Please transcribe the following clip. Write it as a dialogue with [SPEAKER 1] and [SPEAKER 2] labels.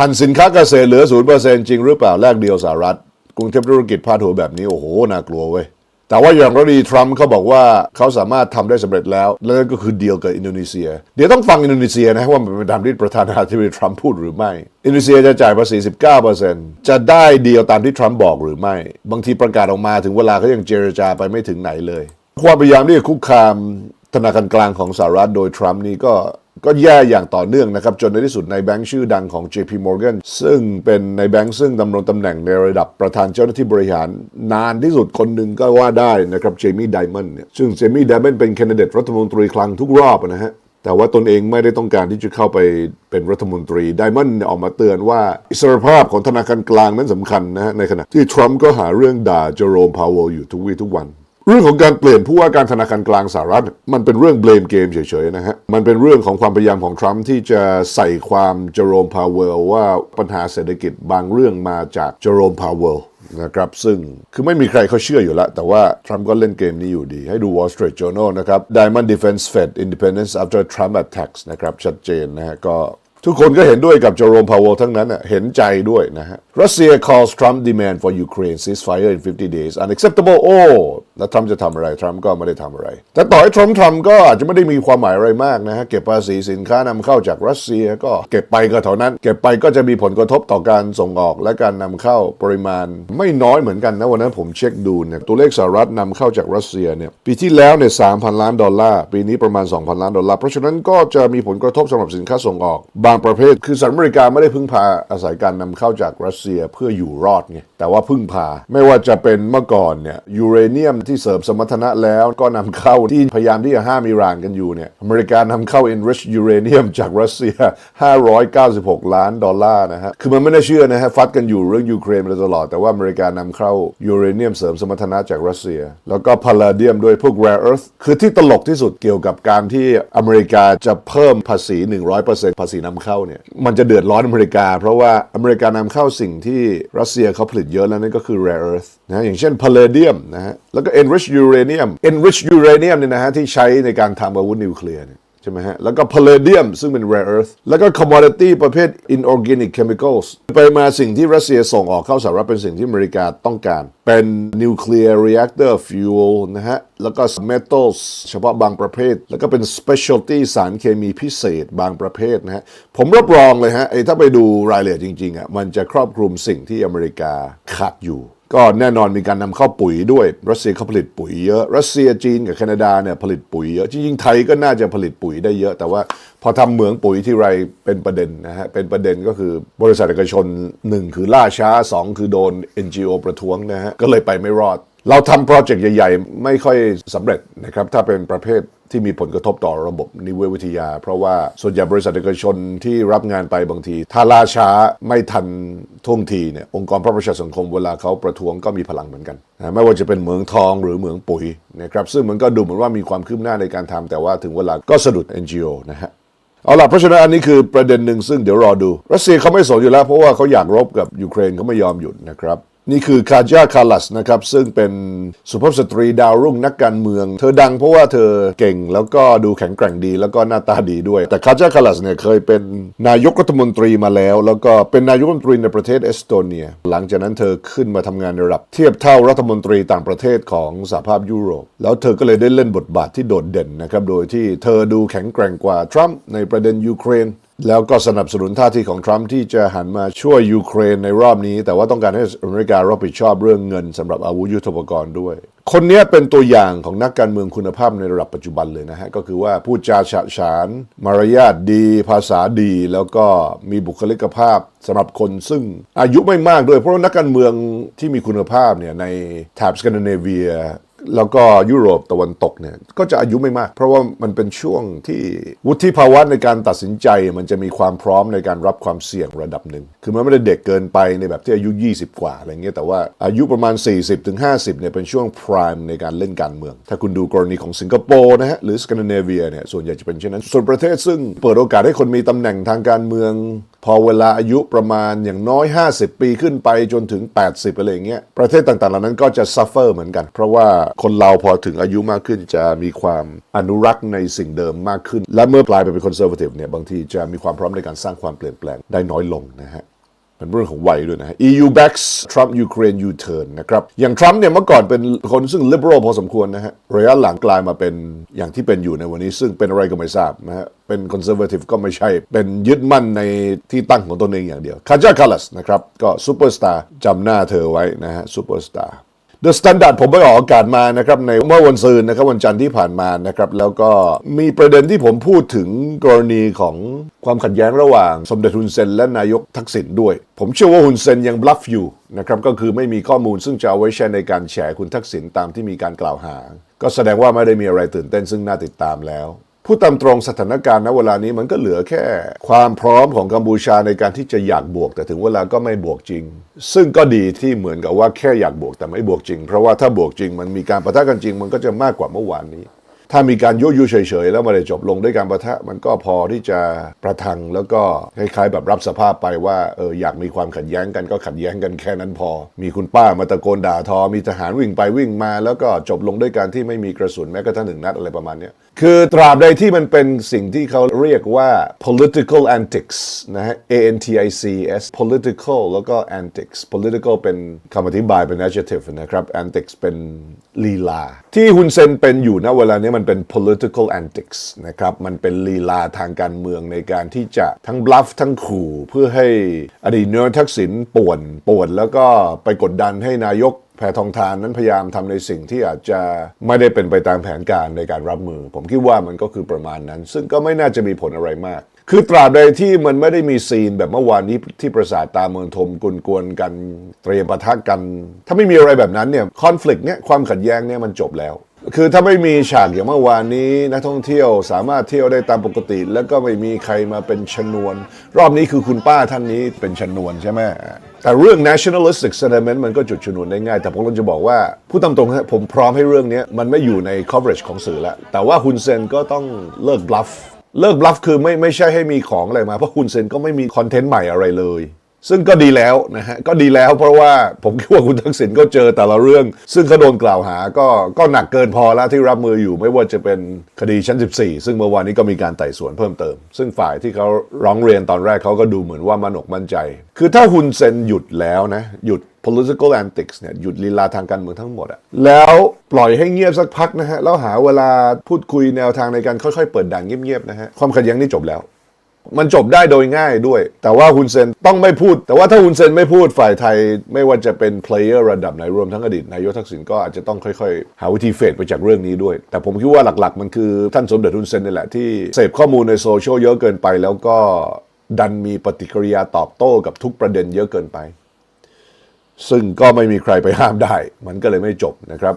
[SPEAKER 1] หันสินค้าเกษตรเหลือ0%จริงหรือเปล่าแลกเดียวสหรัฐกรุงเทพธุรกิจพาดหัวแบบนี้ โอ้โห น่ากลัวเว้ย แต่ว่าอย่างกรณีทรัมป์เขาบอกว่าเขาสามารถทำได้สำเร็จแล้ว แล้วนั่นก็คือเดีลกับอินโดนีเซีย เดี๋ยวต้องฟังอินโดนีเซียนะว่ามันเป็นตามที่ประธานาธิบดีทรัมป์พูดหรือไม่ อินโดนีเซียจะจ่ายภาษี 19%จะได้เดีลตามที่ทรัมป์บอกหรือไม่ บางทีประกาศออกมาถึงเวลาเขายังเจรจาไปไม่ถึงไหนเลย ความพยายามที่จะคุกคามธนาคารกลางของสหรัฐโดยทรัมป์นี่ก็ ก็แย่อย่างต่อเนื่องนะครับ จนในที่สุดในแบงค์ชื่อดังของ JP Morgan ซึ่งเป็นในแบงค์ซึ่งดำรงตำแหน่งในระดับประธานเจ้าหน้าที่บริหาร นานที่สุดคนหนึ่งก็ว่าได้นะครับเจมี่ไดมอนด์เนี่ยซึ่งเจมี่ไดมอนด์เป็นแคนดิเดตรัฐมนตรีคลังทุกรอบนะฮะแต่ว่าตนเองไม่ได้ต้องการที่จะเข้าไปเป็นรัฐมนตรีไดมอนด์ออกมาเตือนว่า อิสรภาพของธนาคารกลางนั้นสำคัญนะฮะในขณะที่ทรัมป์ก็หาเรื่องด่าเจอโรมพาวเวลอยู่ทุกวี่ทุกวัน เรื่องของการเปลี่ยนผู้ว่าการธนาคารกลางสหรัฐ มันเป็นเรื่องเบลมเกมเฉยๆนะฮะ มันเป็นเรื่องของความพยายามของทรัมป์ที่จะใส่ความเจอโรมพาวเวลว่าปัญหาเศรษฐกิจบางเรื่องมาจากเจอโรมพาวเวลนะครับซึ่งคือไม่มีใครเขาเชื่ออยู่แล้วแต่ว่า ทรัมป์ก็เล่นเกมนี้อยู่ดี ให้ดู Wall Street Journal นะครับ Diamond Defense Fed Independence after Trump attacks นะครับ ชัดเจนนะฮะก็ทุกคนก็เห็นด้วยกับเจอโรมพาวเวลทั้งนั้นน่ะเห็นใจด้วยนะฮะรัสเซีย calls Trump demand for Ukraine ceasefire in 50 days unacceptable โอ้ แล้วทรัมป์จะทำอะไร ทรัมป์ก็ไม่ได้ทำอะไร แต่ต่อให้ทรัมป์ทำก็อาจจะไม่ได้มีความหมายอะไรมากนะฮะ เก็บภาษีสินค้านำเข้าจากรัสเซียก็เก็บไปก็เท่านั้น เก็บไปก็จะมีผลกระทบต่อการส่งออกและการนำเข้าปริมาณ ไม่น้อยเหมือนกันนะ วันนั้นผมเช็คดูเนี่ยตัวเลขสหรัฐนำเข้าจากรัสเซียเนี่ยปีที่แล้วเนี่ย3,000ล้านดอลลาร์ ปีนี้ประมาณ 2,000 ล้านดอลลาร์ เพราะฉะนั้นก็จะมีผลกระทบสำหรับสินค้าส่งออก บางประเภทคือสหรัฐอเมริกาไม่ได้พึ่งพาอาศัยการนำเข้าจากรัสเซียเพื่ออยู่รอดไงแต่ว่าพึ่งพาไม่ว่าจะเป็นเมื่อก่อนเนี่ยยูเรเนียมที่เสริมสมรรถนะแล้วก็นำเข้าที่พยายามที่จะห้ามอิหร่านกันอยู่เนี่ยอเมริกานำเข้า enriched uranium จากรัสเซีย 596 ล้านดอลลาร์นะฮะคือมันไม่น่าเชื่อนะฮะฟัดกันอยู่เรื่องยูเครนมาตลอด แต่ว่าอเมริกานำเข้ายูเรเนียมเสริมสมรรถนะจากรัสเซีย แล้วก็พาลาเดียมด้วยพวก rare earth คือที่ตลกที่สุดเกี่ยวกับการที่อเมริกาจะเพิ่มภาษี 100%ภาษีนำเข้าเนี่ยมันจะเดือดร้อนอเมริกา เพราะว่าอเมริกานำเข้าสิ่งที่รัสเซียเขาผลิตเยอะแล้วนั่นก็คือ rare earth นะอย่างเช่น palladium นะฮะแล้วก็ enrich uranium enrich uranium เนี่ยนะฮะที่ใช้ในการทำอาวุธนิวเคลียร์เนี่ยใช่ไหมฮะ แล้วก็ palladium ซึ่งเป็น rare earth แล้วก็ commodity ประเภท inorganic chemicals ไปมาสิ่งที่รัสเซียส่งออกเข้าสหรัฐเป็นสิ่งที่อเมริกาต้องการ เป็น nuclear reactor fuel นะฮะ แล้วก็ metals เฉพาะบางประเภท แล้วก็เป็น specialty สารเคมีพิเศษบางประเภทนะฮะ ผมรับรองเลยฮะไอ้ถ้าไปดูรายละเอียดจริงๆอะมันจะครอบคลุมสิ่งที่อเมริกาขาดอยู่ ก็แน่นอนมีการนำเข้าปุ๋ยด้วย รัสเซียเขาผลิตปุ๋ยเยอะ รัสเซียจีนกับแคนาดาเนี่ยผลิตปุ๋ยเยอะจริงๆไทยก็น่าจะผลิตปุ๋ยได้เยอะ แต่ว่าพอทำเหมืองปุ๋ยที่ไรเป็นประเด็นนะฮะเป็นประเด็นก็คือบริษัทเอกชน 1 คือล่าช้า 2 คือโดน NGO ประท้วงนะฮะก็เลยไปไม่รอด เราทำโปรเจกต์ใหญ่ๆ ไม่ค่อยสำเร็จนะครับถ้าเป็นประเภทที่มีผลกระทบต่อระบบนิเวศวิทยา เพราะว่าส่วนใหญ่บริษัทเอกชนที่รับงานไปบางที ถ้าล่าช้าไม่ทันท่วงทีเนี่ยองค์กรพระประชาสังคมเวลาเขาประท้วงก็มีพลังเหมือนกันนะไม่ว่าจะเป็นเหมืองทองหรือเหมืองปุ๋ยนะครับซึ่งมันก็ดูเหมือนว่ามีความคืบหน้าในการทำแต่ว่าถึงเวลาก็สะดุด NGO นะฮะเอาล่ะเพราะฉะนั้นอันนี้คือประเด็นหนึ่งซึ่งเดี๋ยวรอดู รัสเซียเขาไม่สนอยู่แล้วเพราะว่าเขาอยากรบกับยูเครนเขาไม่ยอมหยุดนะครับ นี่คือคาจาคาลัสนะครับ ซึ่งเป็นสุภาพสตรีดาวรุ่งนักการเมือง เธอดังเพราะว่าเธอเก่งแล้วก็ดูแข็งแกร่งดีแล้วก็หน้าตาดีด้วย แต่คาจาคาลัสเนี่ยเคยเป็นนายกรัฐมนตรีมาแล้ว แล้วก็เป็นนายกรัฐมนตรีในประเทศเอสโตเนีย หลังจากนั้นเธอขึ้นมาทำงานในระดับ เทียบเท่ารัฐมนตรีต่างประเทศของสหภาพยุโรป แล้วเธอก็เลยได้เล่นบทบาทที่โดดเด่นนะครับโดยที่เธอดูแข็งแกร่งกว่าทรัมป์ในประเด็นยูเครน แล้วก็สนับสนุนท่าทีของทรัมป์ที่จะหันมาช่วยยูเครนในรอบนี้ แต่ว่าต้องการให้อเมริการับผิดชอบเรื่องเงินสำหรับอาวุธยุทโธปกรณ์ด้วย คนนี้เป็นตัวอย่างของนักการเมืองคุณภาพในระดับปัจจุบันเลยนะฮะ ก็คือว่าพูดจาฉะฉาน มารยาทดี ภาษาดี แล้วก็มีบุคลิกภาพสำหรับคนซึ่งอายุไม่มากด้วย เพราะว่านักการเมืองที่มีคุณภาพเนี่ยในแถบสแกนดิเนเวีย แล้วก็ยุโรปตะวันตกเนี่ยก็จะอายุไม่มาก เพราะว่ามันเป็นช่วงที่วุฒิภาวะในการตัดสินใจ มันจะมีความพร้อมในการรับความเสี่ยงระดับหนึ่ง คือมันไม่ได้เด็กเกินไปในแบบที่อายุ 20 กว่าอะไรเงี้ยแต่ว่าอายุประมาณ 40-50ถึงเนี่ยเป็นช่วงพรามในการเล่นการเมือง ถ้าคุณดูกรณีของสิงคโปร์นะฮะหรือสแกนดิเนเวียเนี่ยส่วนใหญ่จะเป็นเช่นนั้นส่วนประเทศซึ่งเปิดโอกาสให้คนมีตำแหน่งทางการเมือง พอเวลาอายุประมาณอย่างน้อย 50 ปีขึ้นไปจนถึง 80อะไรอย่างเงี้ยประเทศต่างๆเหล่านั้นก็จะซัฟเฟอร์เหมือนกัน เพราะว่าคนเราพอถึงอายุมากขึ้นจะมีความอนุรักษ์ในสิ่งเดิมมากขึ้น และเมื่อกลายไปเป็นคอนเซอร์วทีฟเนี่ยบางทีจะมีความพร้อมในการสร้างความเปลี่ยนแปลงได้น้อยลงนะฮะ เป็นเรื่องของวัยด้วยนะฮะ EU backs Trump Ukraine U-turn นะครับ อย่างทรัมป์เนี่ยเมื่อก่อนเป็นคนซึ่ง liberal พอสมควรนะฮะระยะหลังกลายมาเป็นอย่างที่เป็นอยู่ในวันนี้ ซึ่งเป็นอะไรก็ไม่ทราบนะฮะเป็น conservative ก็ไม่ใช่ เป็นยึดมั่นในที่ตั้งของตนเองอย่างเดียวคาจาคาลัสนะครับ ก็ซูเปอร์สตาร์จำหน้าเธอไว้นะฮะซูเปอร์สตาร์ The Standard ผมไปออกอากาศมานะครับในเมื่อวันซืนนะครับวันจันทร์ที่ผ่านมานะครับแล้วก็มีประเด็นที่ผมพูดถึงกรณีของความขัดแย้งระหว่าง สมเด็จฮุนเซนและนายกทักษิณด้วย ผมเชื่อว่าฮุนเซนยังบลัฟอยู่นะครับก็คือไม่มีข้อมูลซึ่งจะเอาไว้ใช้ในการแฉคุณทักษิณตามที่มีการกล่าวหา ก็แสดงว่าไม่ได้มีอะไรตื่นเต้นซึ่งน่าติดตามแล้ว พูดตามตรงสถานการณ์ณเวลานี้มันก็เหลือแค่ ความพร้อมของกัมพูชาในการที่จะอยากบวก แต่ถึงเวลาก็ไม่บวกจริง ซึ่งก็ดีที่เหมือนกับว่าแค่อยากบวกแต่ไม่บวกจริง เพราะว่าถ้าบวกจริงมันมีการประทะกันจริง มันก็จะมากกว่าเมื่อวานนี้ ถ้ามีการยุยยุเฉยๆ แล้วมาได้จบลงด้วยการประทะ มันก็พอที่จะประทังแล้วก็คล้ายๆแบบรับสภาพไปว่าเอออยากมีความขัดแย้งกันก็ขัดแย้งกันแค่นั้นพอ มีคุณป้ามาตะโกนด่าทอ มีทหารวิ่งไปวิ่งมา แล้วก็จบลงด้วยการที่ไม่มีกระสุนแม้กระทั่งหนึ่งนัดอะไรประมาณนี้คือตราบใดที่มันเป็นสิ่งที่เขาเรียกว่า political antics นะฮะ A N T I C S political แล้วก็ antics political เป็นคำอธิบายเป็น adjective นะครับ antics เป็นลีลา ที่ฮุนเซนเป็นอยู่ณเวลานี้มันเป็น political antics นะครับ มันเป็นลีลาทางการเมืองในการที่จะทั้ง bluff ทั้งขู่เพื่อให้อดีตนายกทักษิณป่วนป่วนแล้วก็ไปกดดันให้นายกแพทองทานนั้นพยายามทำในสิ่งที่อาจจะไม่ได้เป็นไปตามแผนการในการรับมือ ผมคิดว่ามันก็คือประมาณนั้น ซึ่งก็ไม่น่าจะมีผลอะไรมาก คือตราบใดที่มันไม่ได้มีซีนแบบเมื่อวานนี้ที่ประสาทตาเมืองทมกุนกวนกันเตรียมปะทะกัน ถ้าไม่มีอะไรแบบนั้นเนี่ยคอน FLICT เนี่ยความขัดแย้งเนี่ยมันจบแล้ว คือถ้าไม่มีฉากอย่างเมื่อวานนี้นักท่องเที่ยวสามารถเที่ยวได้ตามปกติ แล้วก็ไม่มีใครมาเป็นชนวน รอบนี้คือคุณป้าท่านนี้เป็นชนวนใช่ไหมแต่เรื่อง nationalistic sentiment มันก็จุดชนวนได้ง่าย แต่ผมกำลังจะบอกว่าพูดตามตรงผมพร้อมให้เรื่องนี้มันไม่อยู่ใน coverage ของสื่อแล้ว แต่ว่าฮุนเซนก็ต้องเลิก bluff เลิก bluff คือไม่ไม่ใช่ให้มีของอะไรมาเพราะฮุนเซนก็ไม่มีคอนเทนต์ใหม่อะไรเลย ซึ่งก็ดีแล้วนะฮะก็ดีแล้วเพราะว่าผมคิดว่าคุณทักษิณก็เจอแต่ละเรื่อง ซึ่งเขาโดนกล่าวหาก็ก็หนักเกินพอแล้วที่รับมืออยู่ไม่ว่าจะเป็นคดีชั้น 14 ซึ่งเมื่อวานนี้ก็มีการไต่สวนเพิ่มเติม ซึ่งฝ่ายที่เขาร้องเรียนตอนแรกเขาก็ดูเหมือนว่ามั่นอกมั่นใจ คือถ้าฮุนเซนหยุดแล้วนะหยุด political antics เนี่ยหยุดลีลาทางการเมืองทั้งหมดอะแล้วปล่อยให้เงียบสักพักนะฮะแล้วหาเวลาพูดคุยแนวทางในการค่อยๆ เปิดด่านเงียบๆนะฮะความขัดแย้งนี่จบแล้ว มันจบได้โดยง่ายด้วย แต่ว่าฮุนเซนต้องไม่พูด แต่ว่าถ้าฮุนเซนไม่พูดฝ่ายไทยไม่ว่าจะเป็นเพลเยอร์ระดับไหนรวมทั้งอดีตนายกทักษิณก็อาจจะต้องค่อยๆ หาวิธีเฟดไปจากเรื่องนี้ด้วย แต่ผมคิดว่าหลักๆ มันคือท่านสมเด็จฮุนเซนนี่แหละที่เสพข้อมูลในโซเชียลเยอะเกินไป แล้วก็ดันมีปฏิกิริยาตอบโต้กับทุกประเด็นเยอะเกินไป ซึ่งก็ไม่มีใครไปห้ามได้ มันก็เลยไม่จบนะครับ